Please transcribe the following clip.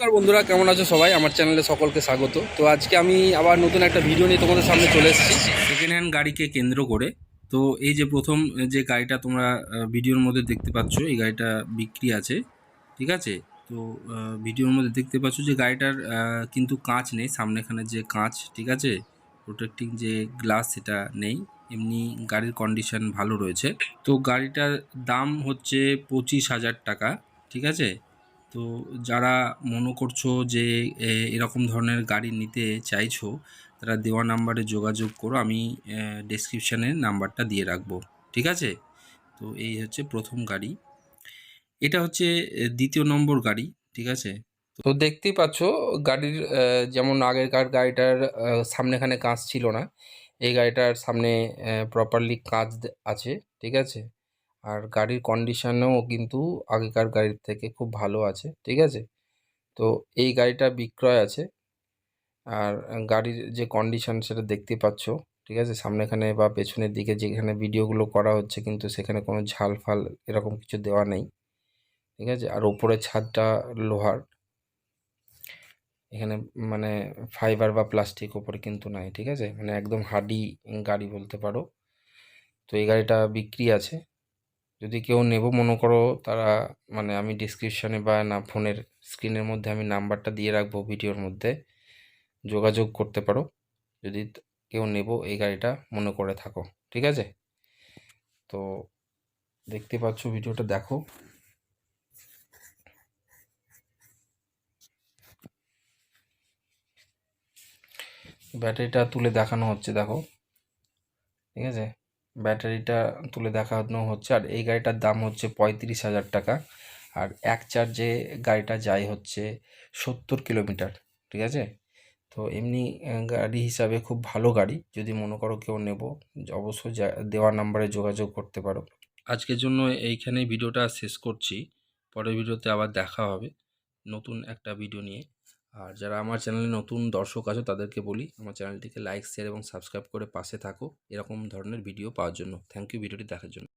নমস্কার বন্ধুরা, কেমন আছো সবাই? আমার চ্যানেলে সকলকে স্বাগত। তো আজকে আমি আবার নতুন একটা ভিডিও নিয়ে তোমাদের সামনে চলে এসেছি। সেকেন্ড হ্যান্ড গাড়িকে কেন্দ্র করে। তো এই যে প্রথম যে গাড়িটা তোমরা ভিডিওর মধ্যে দেখতে পাচ্ছ, এই গাড়িটা বিক্রি আছে। ঠিক আছে? তো ভিডিওর মধ্যে দেখতে পাচ্ছ যে গাড়িটার কিন্তু কাঁচ নেই, সামনেখানে যে কাঁচ, ঠিক আছে? প্রোটেক্টিং যে গ্লাস সেটা নেই। এমনি গাড়ির কন্ডিশন ভালো রয়েছে। তো গাড়িটার দাম হচ্ছে পঁচিশ হাজার টাকা, ঠিক আছে? তো যারা মনে করছ যে এরকম ধরনের গাড়ি নিতে চাইছো, তারা দেওয়া নাম্বারে যোগাযোগ করো, আমি ডেসক্রিপশানে নাম্বারটা দিয়ে রাখব, ঠিক আছে? তো এই হচ্ছে প্রথম গাড়ি। এটা হচ্ছে দ্বিতীয় নম্বর গাড়ি, ঠিক আছে? তো দেখতেই পাচ্ছ, গাড়ির যেমন আগেরকার গাড়িটার সামনেখানে কাঁচ ছিল না, এই গাড়িটার সামনে প্রপারলি কাঁচ আছে, ঠিক আছে? আর গাড়ির কন্ডিশনও কিন্তু আগেকার গাড়ির থেকে খুব ভালো আছে, ঠিক আছে? তো এই গাড়িটা বিক্রয় আছে, আর গাড়ির যে কন্ডিশন সেটা দেখতে পাচ্ছ, ঠিক আছে? সামনেখানে বা পেছনের দিকে যেখানে ভিডিওগুলো করা হচ্ছে কিন্তু সেখানে কোনো ঝাল ফাল এরকম কিছু দেওয়া নেই, ঠিক আছে? আর ওপরের ছাদটা লোহার, এখানে মানে ফাইবার বা প্লাস্টিক ওপরে কিন্তু নাই, ঠিক আছে? মানে একদম হাডি গাড়ি বলতে পারো। তো এই গাড়িটা বিক্রি আছে যদি কেউ নেব, মনে করো তারা মানে আমি ডিসক্রিপশানে বা না, ফোনের স্ক্রিনের মধ্যে আমি নাম্বারটা দিয়ে রাখব ভিডিওর মধ্যে, যোগাযোগ করতে পারো। যদি কেউ নেব এই গাড়িটা, মনে করে থাকো, ঠিক আছে? তো দেখতে পাচ্ছ ভিডিওটা, দেখো। ব্যাটারিটা তুলে দেখানো হচ্ছে, দেখো। ঠিক আছে? ব্যাটারিটা তুলে দেখানো হচ্ছে। আর এই গাড়িটার দাম হচ্ছে পঁয়ত্রিশ হাজার টাকা। আর এক চার্জে গাড়িটা যায় হচ্ছে সত্তর কিলোমিটার, ঠিক আছে? তো এমনি গাড়ি হিসাবে খুব ভালো গাড়ি। যদি মনে করো কেউ নেব, অবশ্যই দেওয়া নাম্বারে যোগাযোগ করতে পারো। আজকের জন্য এইখানেই ভিডিওটা শেষ করছি। পরের ভিডিওতে আবার দেখা হবে নতুন একটা ভিডিও নিয়ে। আর যারা আমার চ্যানেলে নতুন দর্শক আছো, তাদেরকে বলি আমার চ্যানেলটিকে লাইক শেয়ার এবং সাবস্ক্রাইব করে পাশে থাকো। এরকম ধরনের ভিডিও পাওয়ার জন্য। থ্যাংক ইউ ভিডিওটি দেখার জন্য।